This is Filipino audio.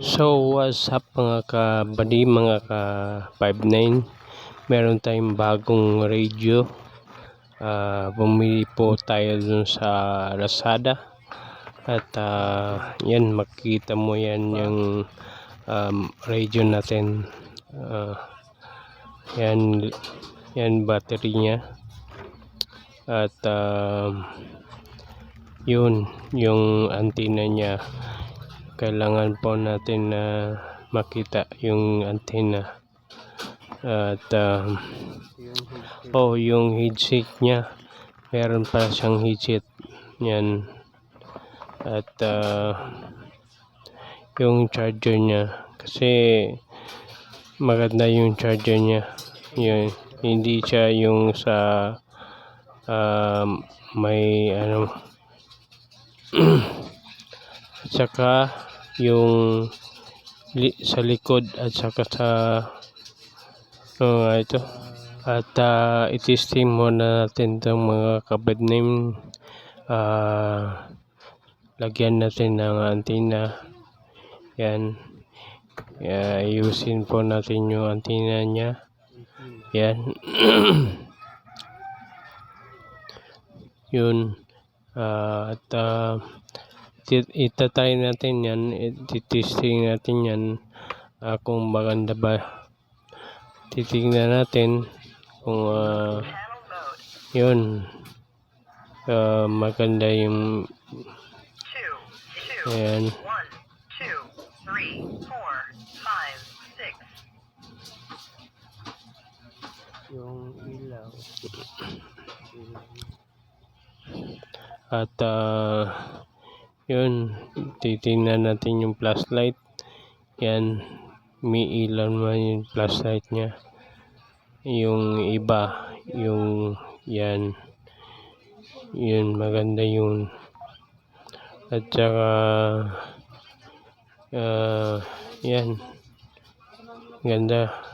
So what's up mga kabady, mga ka 59 Meron tayong bagong radio. Ah, Bumili po tayo dun sa Lazada. At ah, yan makikita mo yan yung um, radio natin. Ah, Yan Yan battery niya. At um, yun yung antenna niya kailangan po natin na makita yung antenna. At um, oh yung headset niya. Meron pa siyang headset yan at uh, yung charger niya. Kasi maganda yung charger niya. Yun hindi siya yung sa um, may ano saka yung li, sa likod at saka sa ano nga ito? At uh, itesting muna natin itong mga kabad name. Ah lagyan natin ng antenna yan. Yeah, ayusin po natin yung antenna niya. Yan. Yun. Ah, at uh, itatry natin yan ititesting natin yan. Ah, kung maganda ba titignan natin kung ah, yun. Ah, maganda yung ayan. Yung ilaw. At ah, yun titingnan natin yung flashlight. Yan may ilaw naman yung flashlight nya yung iba yung yan. Yun maganda yun. At saka ah, yan. Ganda